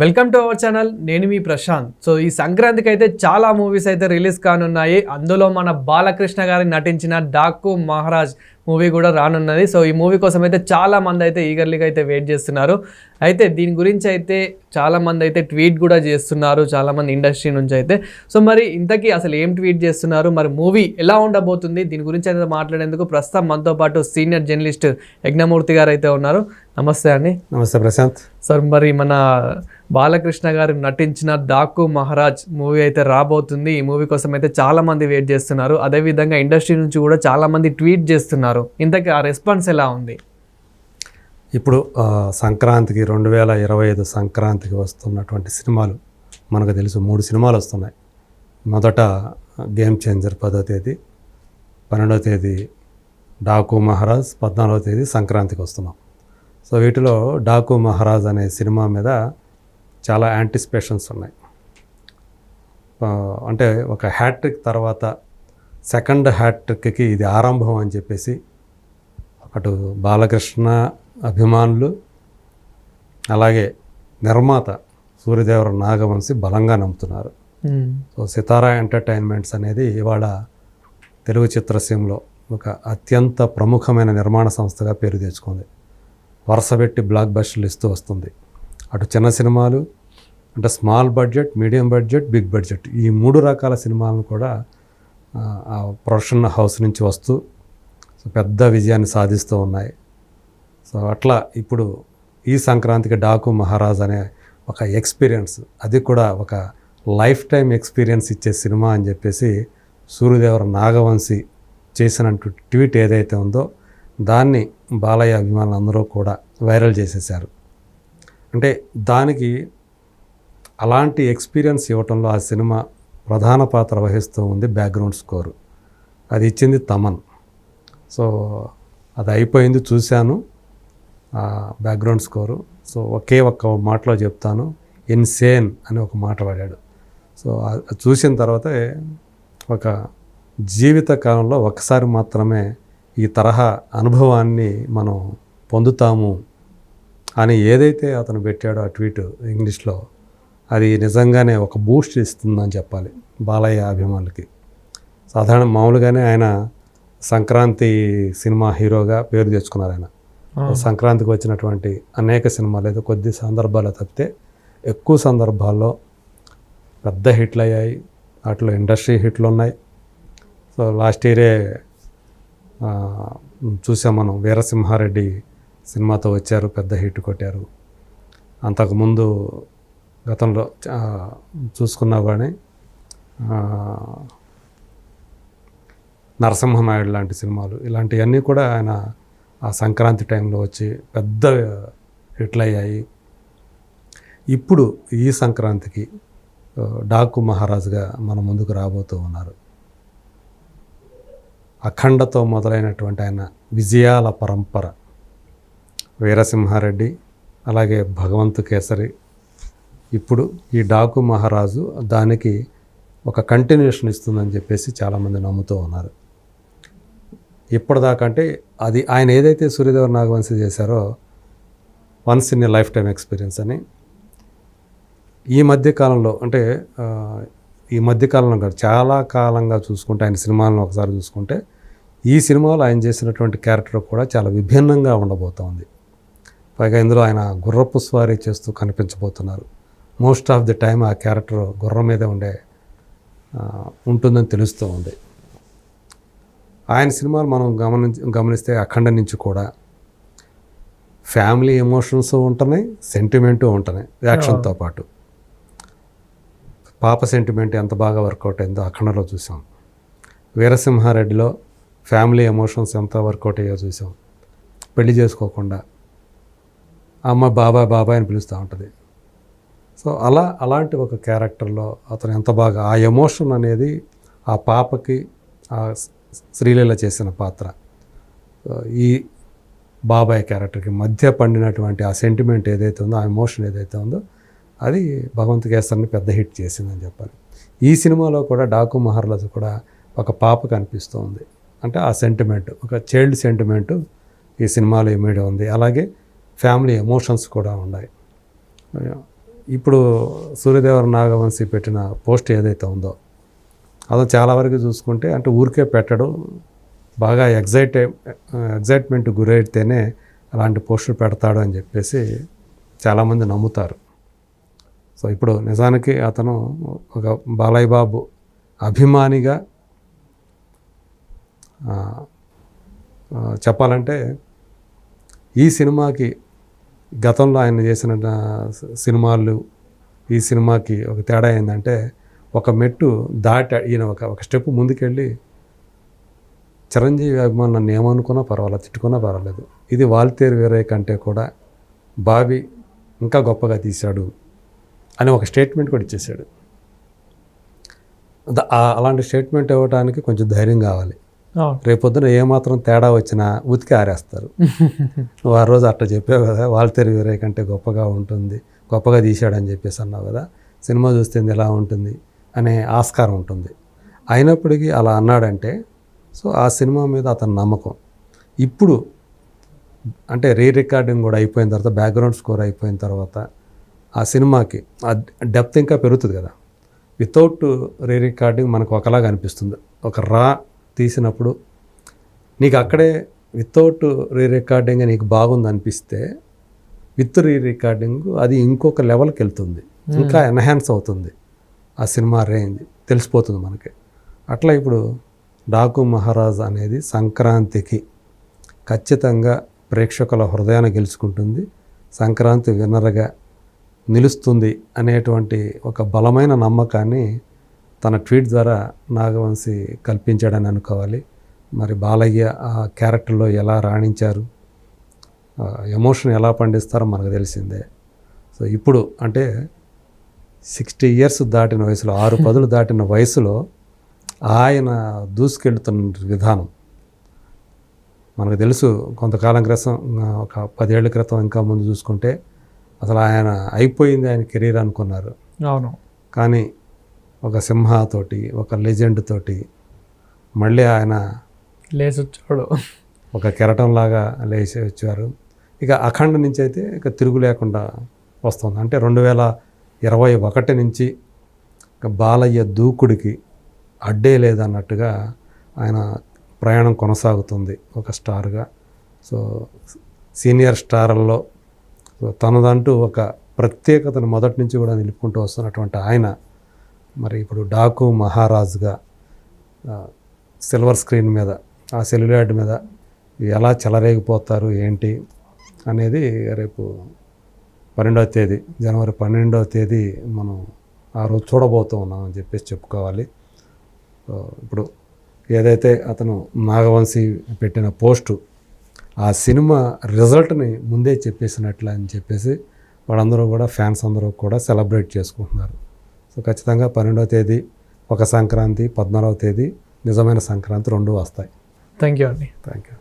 Welcome to our channel నేను మీ Prashanth. So ఈ సంక్రాంతికి అయితే చాలా మూవీస్ అయితే రిలీజ్ కానున్నాయి. అందులో మన బాలకృష్ణ గారి నటించిన డాకు మహారాజ్ మూవీ కూడా రానున్నది. సో ఈ మూవీ కోసం అయితే చాలా మంది అయితే ఈగర్లీగా అయితే వెయిట్ చేస్తున్నారు. అయితే దీని గురించి అయితే చాలా మంది అయితే ట్వీట్ కూడా చేస్తున్నారు. చాలా మంది ఇండస్ట్రీ నుంచి అయితే. సో మరి ఇంతకీ అసలు ఏం ట్వీట్ చేస్తున్నారు? మరి మూవీ ఎలా ఉండబోతుంది? దీని గురించి అయితే మాట్లాడేందుకు ప్రస్తుతం మనతో పాటు సీనియర్ జర్నలిస్ట్ యజ్ఞమూర్తి గారు అయితే ఉన్నారు. నమస్తే అండి. నమస్తే ప్రశాంత్. సార్ మరి మన బాలకృష్ణ గారు నటించిన డాకు మహారాజ్ మూవీ అయితే రాబోతుంది. ఈ మూవీ కోసం అయితే చాలా మంది వెయిట్ చేస్తున్నారు. అదేవిధంగా ఇండస్ట్రీ నుంచి కూడా చాలా మంది ట్వీట్ చేస్తున్నారు. ఇంతకీ ఆ రెస్పాన్స్ ఎలా ఉంది? ఇప్పుడు సంక్రాంతికి రెండు వేల ఇరవై ఐదు సంక్రాంతికి వస్తున్నటువంటి సినిమాలు మనకు తెలుసు మూడు సినిమాలు వస్తున్నాయి. మొదట గేమ్ చేంజర్ పదో తేదీ పన్నెండవ తేదీ డాకు మహారాజ్ పద్నాలుగో తేదీ సంక్రాంతికి వస్తున్నాం. సో వీటిలో డాకు మహారాజ్ అనే సినిమా మీద చాలా యాంటిసిపేషన్స్ ఉన్నాయి. అంటే ఒక హ్యాట్రిక్ తర్వాత సెకండ్ హ్యాట్రిక్కి ఇది ఆరంభం అని చెప్పేసి అటు బాలకృష్ణ అభిమానులు అలాగే నిర్మాత సూర్యదేవర నాగవంశి బలంగా నమ్ముతున్నారు. సో సితారా ఎంటర్టైన్మెంట్స్ అనేది ఇవాళ తెలుగు చిత్రసీమలో ఒక అత్యంత ప్రముఖమైన నిర్మాణ సంస్థగా పేరు తెచ్చుకుంది. వరుసపెట్టి బ్లాక్ బస్టర్లు ఇస్తూ వస్తుంది. అటు చిన్న సినిమాలు అంటే small budget medium budget big budget ఈ మూడు రకాల సినిమాలను కూడా ఆ ప్రొడక్షన్ హౌస్ నుంచి వస్తూ సో పెద్ద విజయాన్ని సాధిస్తూ ఉన్నాయి. సో అట్లా ఇప్పుడు ఈ సంక్రాంతికి డాకు మహారాజ్ అనే ఒక ఎక్స్పీరియన్స్ అది కూడా ఒక లైఫ్ టైం ఎక్స్పీరియన్స్ ఇచ్చే సినిమా అని చెప్పేసి సూర్యదేవర నాగవంశి చేసిన ట్వీట్ ఏదైతే ఉందో దాన్ని బాలయ్య అభిమానులు అందరూ కూడా వైరల్ చేసేసారు అంటే దానికి అలాంటి ఎక్స్పీరియన్స్ ఇవ్వటంలో ఆ సినిమా ప్రధాన పాత్ర వహిస్తూ ఉంది బ్యాక్గ్రౌండ్ స్కోరు. అది ఇచ్చింది తమన్. సో అది అయిపోయింది చూశాను. ఆ బ్యాక్గ్రౌండ్ స్కోరు సో ఒకే ఒక్క మాటలో చెప్తాను. ఇన్సేన్ అని ఒక మాట వాడాడు. సో చూసిన తర్వాత ఒక జీవిత కాలంలో ఒకసారి మాత్రమే ఈ తరహా అనుభవాన్ని మనం పొందుతాము అని ఏదైతే అతను పెట్టాడో ఆ ట్వీట్ ఇంగ్లీష్లో అది నిజంగానే ఒక బూస్ట్ ఇస్తుందని చెప్పాలి. బాలయ్య అభిమానులకి. సాధారణ మామూలుగానే ఆయన సంక్రాంతి సినిమా హీరోగా పేరు తెచ్చుకున్నారు ఆయన. సంక్రాంతికి వచ్చినటువంటి అనేక సినిమాలు ఏదో కొద్ది సందర్భాలు తప్పితే ఎక్కువ సందర్భాల్లో పెద్ద హిట్లు అయ్యాయి. వాటిలో ఇండస్ట్రీ హిట్లు ఉన్నాయి. సో లాస్ట్ ఇయరే చూసాం మనం వీరసింహారెడ్డి సినిమాతో వచ్చారు పెద్ద హిట్ కొట్టారు. అంతకుముందు గతంలో చూసుకున్నా కానీ నరసింహనాయుడు లాంటి సినిమాలు ఇలాంటివన్నీ కూడా ఆయన ఆ సంక్రాంతి టైంలో వచ్చి పెద్ద హిట్లు అయ్యాయి. ఇప్పుడు ఈ సంక్రాంతికి డాకు మహారాజుగా మన ముందుకు రాబోతూ ఉన్నారు. అఖండతో మొదలైనటువంటి ఆయన విజయాల పరంపర వీరసింహారెడ్డి అలాగే భగవంతు కేసరి. ఇప్పుడు ఈ డాకు మహారాజు దానికి ఒక కంటిన్యూషన్ ఇస్తుందని చెప్పేసి చాలామంది నమ్ముతూ ఉన్నారు. ఇప్పటిదాకా అంటే అది ఆయన ఏదైతే సూర్యదేవర నాగవంశి చేశారో once in a lifetime experience అని. ఈ మధ్య కాలంలో అంటే ఈ మధ్య కాలంలో కాదు చాలా కాలంగా చూసుకుంటే ఆయన సినిమాలను ఒకసారి చూసుకుంటే ఈ సినిమాలో ఆయన చేసినటువంటి క్యారెక్టర్ కూడా చాలా విభిన్నంగా ఉండబోతోంది పైగా ఇందులో ఆయన గుర్రపు స్వారీ చేస్తూ కనిపించబోతున్నారు. మోస్ట్ ఆఫ్ ది టైం ఆ క్యారెక్టర్ గుర్రం మీద ఉండే ఉంటుందని తెలుస్తూ ఉంది. ఆయన సినిమాలు మనం గమనించి గమనిస్తే అఖండ నుంచి కూడా ఫ్యామిలీ ఎమోషన్స్ ఉంటున్నాయి సెంటిమెంటు ఉంటున్నాయి యాక్షన్తో పాటు. పాప సెంటిమెంట్ ఎంత బాగా వర్కౌట్ అయిందో అఖండలో చూసాం. వీరసింహారెడ్డిలో ఫ్యామిలీ ఎమోషన్స్ ఎంత వర్కౌట్ అయ్యో చూసాం. పెళ్ళి చేసుకోకుండా అమ్మ బాబాయ్ బాబాయ్ అని పిలుస్తూ ఉంటుంది. సో అలా అలాంటి ఒక క్యారెక్టర్లో అతను ఎంత బాగా ఆ ఎమోషన్ అనేది ఆ పాపకి ఆ శ్రీలీల చేసిన పాత్ర. ఈ బాబాయ్ క్యారెక్టర్కి మధ్య పండినటువంటి ఆ సెంటిమెంట్ ఏదైతే ఉందో ఆ ఎమోషన్ ఏదైతే ఉందో అది భగవంత్ కేసర్ని పెద్ద హిట్ చేసిందని చెప్పాలి. ఈ సినిమాలో కూడా డాకు మహారాజు కూడా ఒక పాప కనిపిస్తూ ఉంది అంటే ఆ సెంటిమెంట్ ఒక చైల్డ్ సెంటిమెంట్ ఈ సినిమాలో ఇమీడియట్ ఉంది. అలాగే ఫ్యామిలీ ఎమోషన్స్ కూడా ఉన్నాయి. ఇప్పుడు సూర్యదేవర నాగవంశీ పెట్టిన పోస్ట్ ఏదైతే ఉందో అది చాలా వరకు చూసుకుంటే అంటే ఊరికే పెట్టడం బాగా ఎగ్జైట్ ఎగ్జైట్మెంట్ గురైతేనే అలాంటి పోస్టులు పెడతాడు అని చెప్పేసి చాలామంది నమ్ముతారు. సో ఇప్పుడు నిజానికి అతను ఒక బాలయ్య బాబు అభిమానిగా చెప్పాలంటే ఈ సినిమాకి గతంలో ఆయన చేసిన సినిమాలు ఈ సినిమాకి ఒక తేడా ఏంటంటే ఒక మెట్టు దాటి ఈయన ఒక ఒక స్టెప్ ముందుకెళ్ళి చిరంజీవి అభిమాన్ నన్ను ఏమనుకున్నా పర్వాలేదు తిట్టుకున్నా పర్వాలేదు. ఇది వాల్తేరు వేరే కంటే కూడా బాబీ ఇంకా గొప్పగా తీశాడు అని ఒక స్టేట్మెంట్ కూడా ఇచ్చేసాడు అలాంటి స్టేట్మెంట్ ఇవ్వడానికి కొంచెం ధైర్యం కావాలి. రేపొద్దున ఏమాత్రం తేడా వచ్చినా ఉతికి ఆరేస్తారు. నువ్వు ఆ రోజు అట్లా చెప్పావు కదా వాల్తేరు వేరే కంటే గొప్పగా ఉంటుంది గొప్పగా తీశాడని చెప్పేసి అన్నావు కదా సినిమా చూస్తే ఎలా ఉంటుంది? అనే ఆస్కారం ఉంటుంది. అయినప్పటికీ అలా అన్నాడంటే సో ఆ సినిమా మీద అతని నమ్మకం. ఇప్పుడు అంటే రీ రికార్డింగ్ కూడా అయిపోయిన తర్వాత బ్యాక్గ్రౌండ్ స్కోర్ అయిపోయిన తర్వాత ఆ సినిమాకి ఆ డెప్త్ ఇంకా పెరుగుతుంది కదా. వితౌట్ రీ రికార్డింగ్ మనకు ఒకలాగా అనిపిస్తుంది. ఒక రా తీసినప్పుడు నీకు అక్కడే వితౌట్ రీ రికార్డింగ్ నీకు బాగుంది అనిపిస్తే విత్ రీ రికార్డింగ్ అది ఇంకొక లెవెల్కి వెళ్తుంది. ఇంకా ఎన్హాన్స్ అవుతుంది. ఆ సినిమా రేంజ్ తెలిసిపోతుంది మనకి. అట్లా ఇప్పుడు డాకు మహారాజ్ అనేది సంక్రాంతికి ఖచ్చితంగా ప్రేక్షకుల హృదయాన్ని గెలుచుకుంటుంది. సంక్రాంతి విన్నరగా నిలుస్తుంది అనేటువంటి ఒక బలమైన నమ్మకాన్ని తన ట్వీట్ ద్వారా నాగవంశి కల్పించాడని అనుకోవాలి. మరి బాలయ్య ఆ క్యారెక్టర్లో ఎలా రాణించారు? ఎమోషన్ ఎలా పండిస్తారో మనకు తెలిసిందే. సో ఇప్పుడు అంటే సిక్స్టీ ఇయర్స్ దాటిన వయసులో ఆరు పదులు దాటిన వయసులో ఆయన దూసుకెళ్తున్న విధానం. మనకు తెలుసు కొంతకాలం క్రితం ఒక పదేళ్ళ క్రితం ఇంకా ముందు చూసుకుంటే అసలు ఆయన అయిపోయింది ఆయన కెరీర్ అనుకున్నారు. అవును. కానీ ఒక సింహతోటి ఒక లెజెండ్ తోటి మళ్ళీ ఆయన లేచి వచ్చాడు ఒక కెరటంలాగా లేచి వచ్చారు. ఇక అఖండ నుంచి అయితే ఇక తిరుగు లేకుండా వస్తుంది. అంటే రెండు వేల ఇరవై ఒకటి నుంచి బాలయ్య దూకుడికి అడ్డే లేదన్నట్టుగా ఆయన ప్రయాణం కొనసాగుతుంది ఒక స్టార్గా. సో సీనియర్ స్టార్లలో తనదంటూ ఒక ప్రత్యేకతను మొదటి నుంచి కూడా నిలుపుకుంటూ వస్తున్నటువంటి ఆయన మరి ఇప్పుడు డాకు మహారాజుగా సిల్వర్ స్క్రీన్ మీద ఆ సెల్యులార్డ్ మీద ఎలా చెలరేగిపోతారు ఏంటి అనేది రేపు పన్నెండవ తేదీ జనవరి పన్నెండవ తేదీ మనం ఆ రోజు చూడబోతూ ఉన్నాం అని చెప్పేసి చెప్పుకోవాలి. ఇప్పుడు ఏదైతే అతను నాగవంశీ పెట్టిన పోస్టు ఆ సినిమా రిజల్ట్ని ముందే చెప్పేసినట్లు అని చెప్పేసి వాళ్ళందరూ కూడా ఫ్యాన్స్ అందరూ కూడా సెలబ్రేట్ చేసుకుంటున్నారు. సో ఖచ్చితంగా పన్నెండవ తేదీ ఒక సంక్రాంతి పద్నాలుగవ తేదీ నిజమైన సంక్రాంతి రెండు వస్తాయి. థ్యాంక్ యూ అండి. Thank you